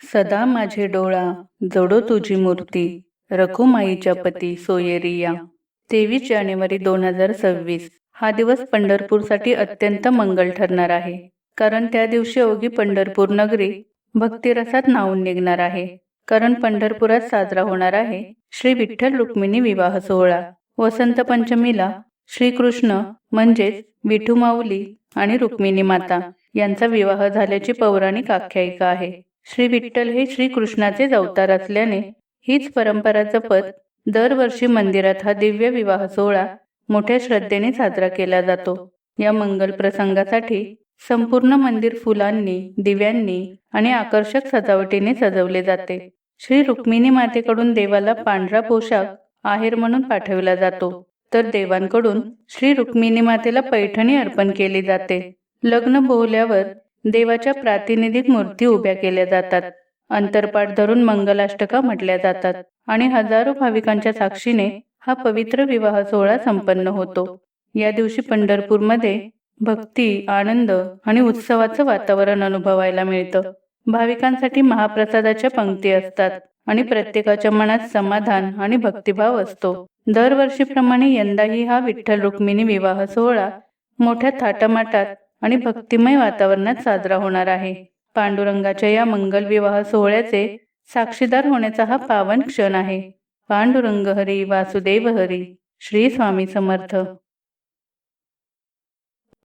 सदा माझे डोळा जडो तुझी मूर्ती रखुमाईच्या पती सोयेरिया. तेवीस जानेवारी दोन हजार सव्वीस. हा दिवस पंढरपूरसाठी अत्यंत मंगल ठरणार आहे. कारण त्या दिवशी अवघी पंढरपूर नगरी भक्तिरसात नावून निघणार आहे. कारण पंढरपुरात साजरा होणार आहे श्री विठ्ठल रुक्मिणी विवाह सोहळा. वसंत पंचमीला श्रीकृष्ण म्हणजेच विठू माऊली आणि रुक्मिणी माता यांचा विवाह झाल्याची पौराणिक आख्यायिका आहे. श्री विठ्ठल हे श्रीकृष्णाचेच अवतार असल्याने हीच परंपरा जपत दरवर्षी मंदिरात हा दिव्य विवाह सोहळा मोठ्या श्रद्धेने साजरा केला जातो. या मंगल प्रसंगासाठी संपूर्ण मंदिर फुलांनी दिव्यांनी आणि आकर्षक सजावटीने सजवले जाते. श्री रुक्मिणी मातेकडून देवाला पांढरा पोशाख आहेर म्हणून पाठविला जातो. तर देवांकडून श्री रुक्मिणी मातेला पैठणी अर्पण केली जाते. लग्न बोहल्यावर देवाच्या प्रातिनिधिक मूर्ती उभ्या केल्या जातात. अंतरपाठ धरून मंगलाष्टका म्हटल्या जातात आणि हजारो भाविकांच्या साक्षीने हा पवित्र विवाह सोहळा संपन्न होतो. या दिवशी पंढरपूरमध्ये भक्ती आनंद आणि उत्सवाचं वातावरण अनुभवायला मिळतं. भाविकांसाठी महाप्रसादाच्या पंक्ती असतात आणि प्रत्येकाच्या मनात समाधान आणि भक्तिभाव असतो. दरवर्षीप्रमाणे यंदाही हा विठ्ठल रुक्मिणी विवाह सोहळा मोठ्या थाटामाटात आणि भक्तिमय वातावरणात साजरा होणार आहे. पांडुरंगाच्या या मंगल विवाह सोहळ्याचे साक्षीदार होण्याचा हा पावन क्षण आहे. पांडुरंग हरी वासुदेव हरी. श्री स्वामी समर्थ.